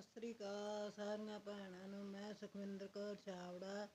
ਸਤਿ ਸ੍ਰੀ ਅਕਾਲ ਸਾਰੀਆਂ ਭੈਣਾਂ ਨੂੰ ਮੈਂ ਸੁਖਵਿੰਦਰ ਕੌਰ ਛਾਬੜਾ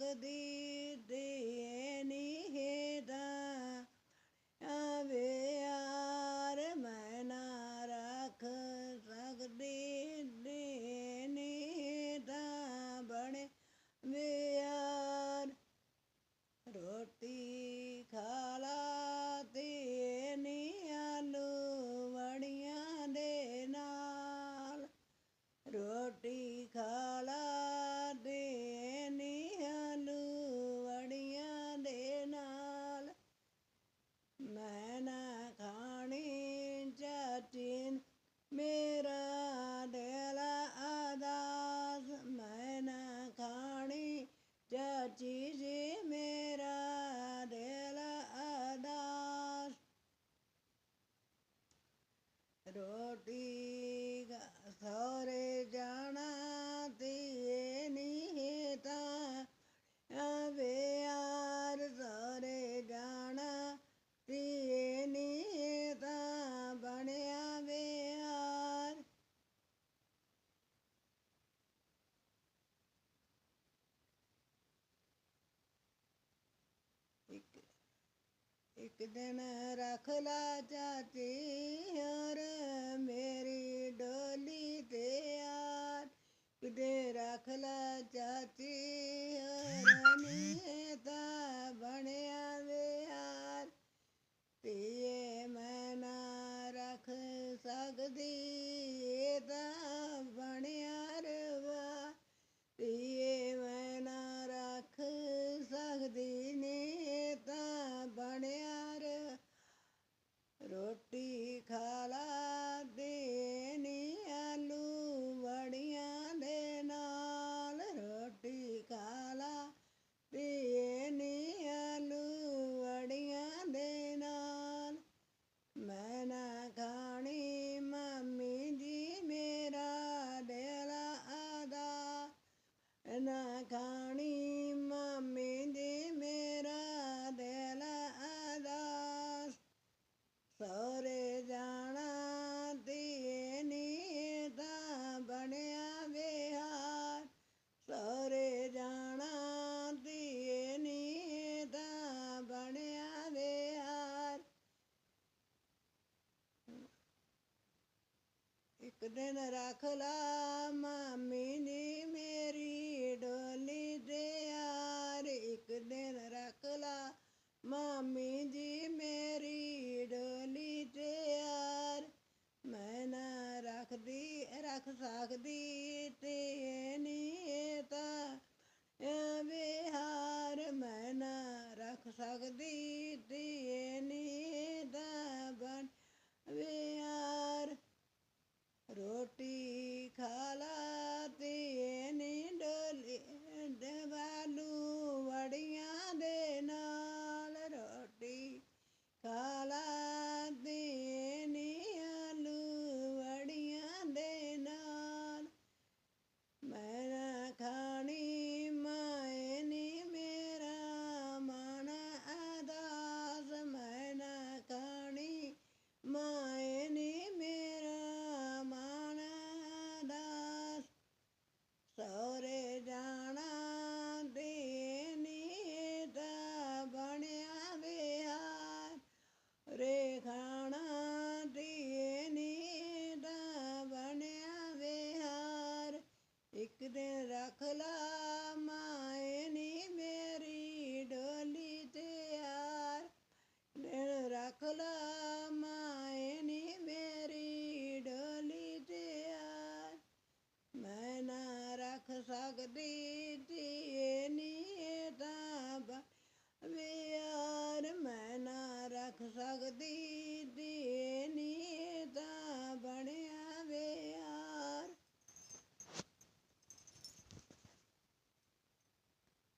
அகதி ਇੱਕ ਦਿਨ ਰੱਖ ਲਾ ਚਾਚੀ ਹਰ ਮੇਰੀ ਡੋਲੀ ਤੇ ਆ ਕਿਤੇ ਰੱਖ ਲਾ ਚਾਚੀ ਇੱਕ ਦਿਨ ਰੱਖ ਲਾ ਮਾਮੀ ਦੀ ਮੇਰੀ ਡੋਲੀ ਦੇ ਯਾਰ। ਇੱਕ ਦਿਨ ਰੱਖ ਲਾ ਮਾਮੀ ਦੀ ਮੇਰੀ ਡੋਲੀ ਤੇ ਯਾਰ। ਮੈਂ ਨਾ ਰੱਖਦੀ, ਰੱਖ ਸਕਦੀ ਤੇ ਨਹੀਂ ਤਾਂ ਵਿਹਾਰ ਮੈਂ ਨਾ ਰੱਖ ਸਕਦੀ ਤੇ ਇੱਕ ਦਿਨ ਰੱਖ ਲਾ